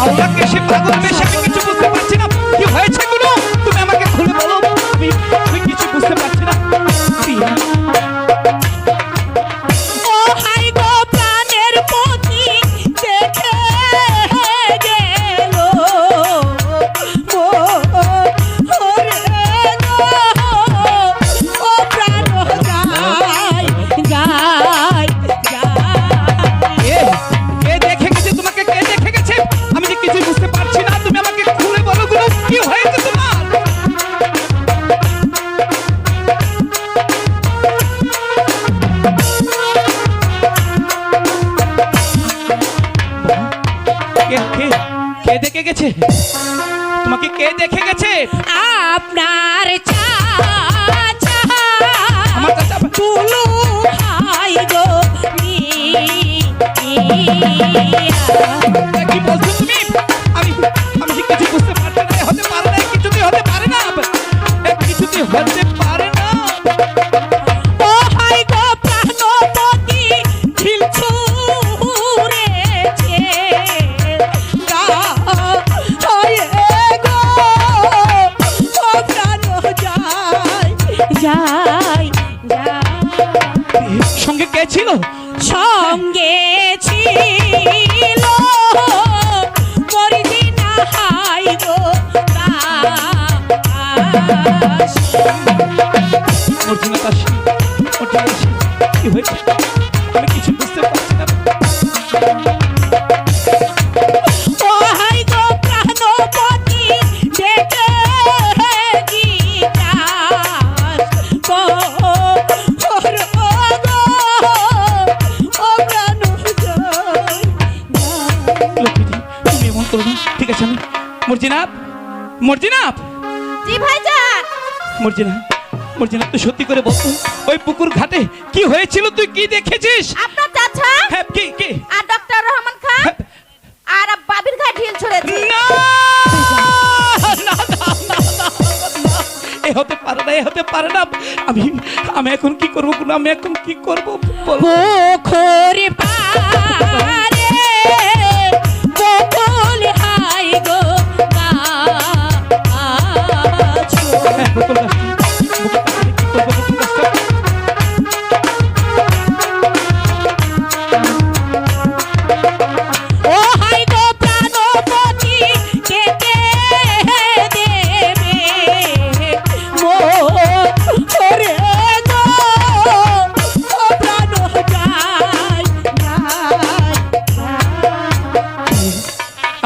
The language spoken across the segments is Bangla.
আওলাকে কেশে পাগল বেশে আমি কিছু বুঝতে পারছি না। কি হয়েছে? কে কে? কে দেখে গেছে? তোমাকে কে দেখে গেছে? আপনার চাচা আমার চাচা সঙ্গে ছিল। মরিদিনা না দাসী। কি হয়েছে? আমি মর্জিনাপ মর্জিনাপ জি ভাইজান। মর্জিনা মর্জিনা তুই সত্যি করে বলতো ওই পুকুর ঘাটে কি হয়েছিল তুই কি দেখেছিস? আপনার চাচা? হ্যাঁ কি কি? আর ডক্টর রহমান খান? আর বাবির ঘাট ঢিল ছুড়েছে। না! না, না, না, না, না, না। এ হতে পারে না এ হতে পারে না। আমি আমি এখন কি করব কোনো আমি এখন কি করব? বল। পারে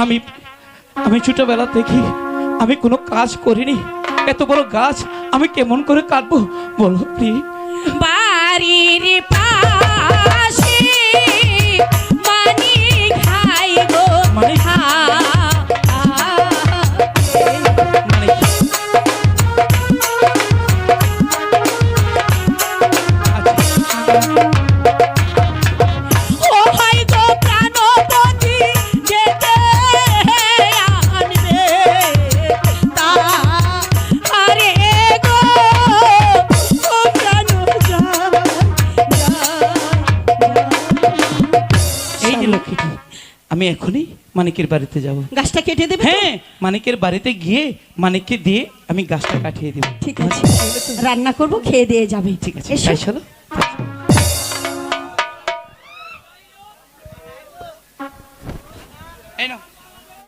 আমি আমি ছোটবেলা থেকে আমি কোনো কাজ করিনি। এত বড় গাছ আমি কেমন করে কাটবো বলো প্লিজ বাড়ির পাশে মানি খাই গো। মানে কি? আচ্ছা, আমি এখনই মানিকের বাড়িতে যাব। গাছটা কেটে দেবে হ্যাঁ মানিকের বাড়িতে গিয়ে মানিককে দিয়ে আমি গাছটা কাটিয়ে দেব। ঠিক আছে রান্না করব খেয়ে দিয়ে যাবে। ঠিক আছে। তাই চলো। এই নাও।